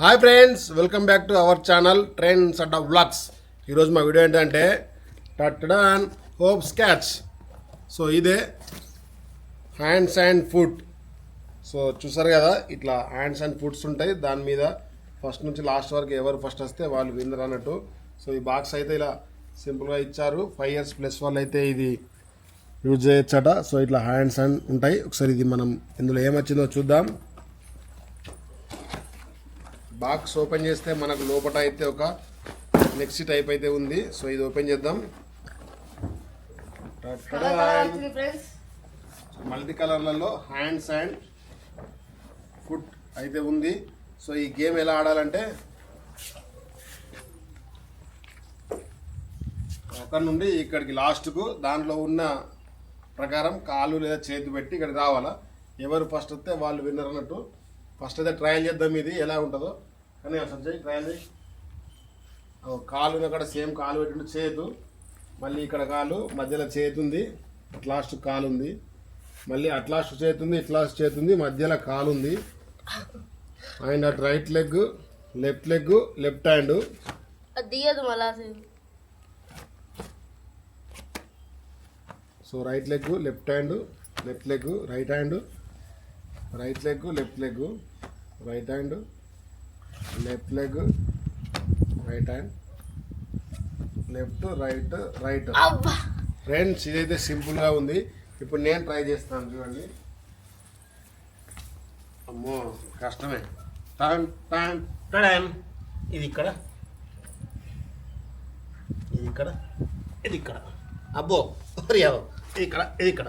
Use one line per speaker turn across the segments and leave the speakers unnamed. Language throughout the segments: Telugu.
Hi friends welcome back to our channel trends of vlogs. ఈరోజు మా వీడియో ఏంటంటే టట్టడాన్ హోప్ స్కాచ్. సో ఇదే హ్యాండ్స్ అండ్ ఫుట్. సో చూసారు కదా ఇట్లా హ్యాండ్స్ అండ్ ఫుట్స్ ఉంటాయి. దాని మీద ఫస్ట్ నుంచి లాస్ట్ వరకు ఎవరు ఫస్ట్ వస్తే వాళ్ళు విన్నర్ అన్నట్టు. సో ఈ బాక్స్ అయితే ఇలా సింపుల్గా ఇచ్చారు. ఫైవ్ ఇయర్స్ ప్లస్ వాళ్ళు అయితే ఇది యూజ్ చేయొచ్చట. సో ఇట్లా హ్యాండ్స్ అండ్ ఉంటాయి. ఒకసారి ఇది మనం ఇందులో ఏమొచ్చిందో చూద్దాం. బాక్స్ ఓపెన్ చేస్తే మనకు లోపల అయితే ఒక నెక్స్ట్ టైప్ అయితే ఉంది. సో ఇది ఓపెన్ చేద్దాం. మల్టీ కలర్లలో హ్యాండ్స్ అండ్ ఫుట్ అయితే ఉంది. సో ఈ గేమ్ ఎలా ఆడాలంటే అక్కడ నుండి ఇక్కడికి లాస్ట్కు దాంట్లో ఉన్న ప్రకారం కాలు లేదా చేతి పెట్టి ఇక్కడికి రావాలా. ఎవరు ఫస్ట్ వస్తే వాళ్ళు విన్నర్ అన్నట్టు ఫస్ట్ అయితే ట్రయల్ చేద్దాం ఇది ఎలా ఉంటుందో. కానీ సంజయ్ ట్రయల్ చేయి. కాలు అక్కడ సేమ్ కాలు పెట్టిండు చేతు మళ్ళీ ఇక్కడ కాలు మధ్యలో చేతి ఉంది అట్లాస్ట్ కాలు ఉంది మళ్ళీ అట్లాస్ట్ చేతి ఉంది ఇట్లాస్ట్ చేతి ఉంది మధ్యలో కాలు ఉంది అండ్ అటు right leg left leg left hand
మళ్ళా
so right leg left hand left leg right hand right leg left leg right hand left leg right hand left right right. Friends ఇదైతే సింపుల్గా ఉంది. ఇప్పుడు నేను ట్రై చేస్తాను చూడండి. అమ్మో కష్టమే. టాన్ టాన్ టడాన్. ఇది ఇక్కడ. ఇది ఇక్కడ. ఇది ఇక్కడ. అబ్బో ఇది ఇక్కడ ఇది ఇక్కడ.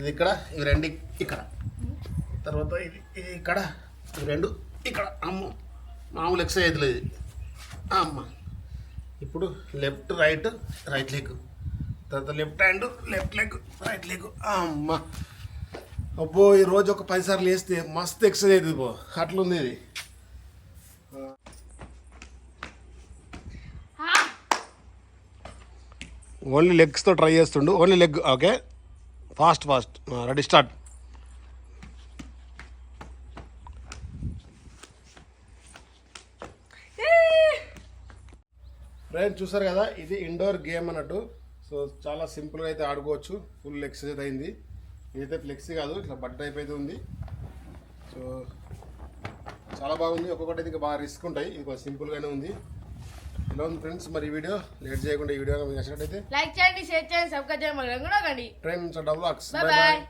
ఇది ఇక్కడ ఇవి రెండు ఇక్కడ. తర్వాత ఇది ఇది ఇక్కడ రెండు ఇక్కడ. అమ్మో మామూలు ఎక్సర్సైజ్ లేదు. ఇది అమ్మ. ఇప్పుడు లెఫ్ట్ రైట్ రైట్ లెగ్ తర్వాత left hand left leg right leg అమ్మ. అబ్బో ఈ రోజు ఒక పది సార్లు వేస్తే మస్తు ఎక్సర్సైజ్ అవుతుంది పో. అట్లుంది ఇది. ఓన్లీ లెగ్స్తో ట్రై చేస్తుండు. Only leg okay fast fast ready start friends చూసారు కదా? ఇది ఇండోర్ గేమ్ అన్నట్టు. సో చాలా సింపుల్గా అయితే ఆడుకోవచ్చు. ఫుల్ ఎక్సర్సైజ్ అయింది. ఇదైతే ఫ్లెక్సీ కాదు ఇట్లా బట్ట టైప్ అయితే ఉంది. సో చాలా బాగుంది. ఒక్కొక్కటి అయితే బాగా రిస్క్ ఉంటాయి. ఇది కొంచెం సింపుల్గానే ఉంది. ఎలా ఉంది ఫ్రెండ్స్ మరి ఈ వీడియో లేట్ చేయకుండా ఈ వీడియో మీకు నచ్చినట్టయితే
లైక్ చేయండి షేర్ చేయండి సబ్స్క్రైబ్ చేయండి.
బాయ్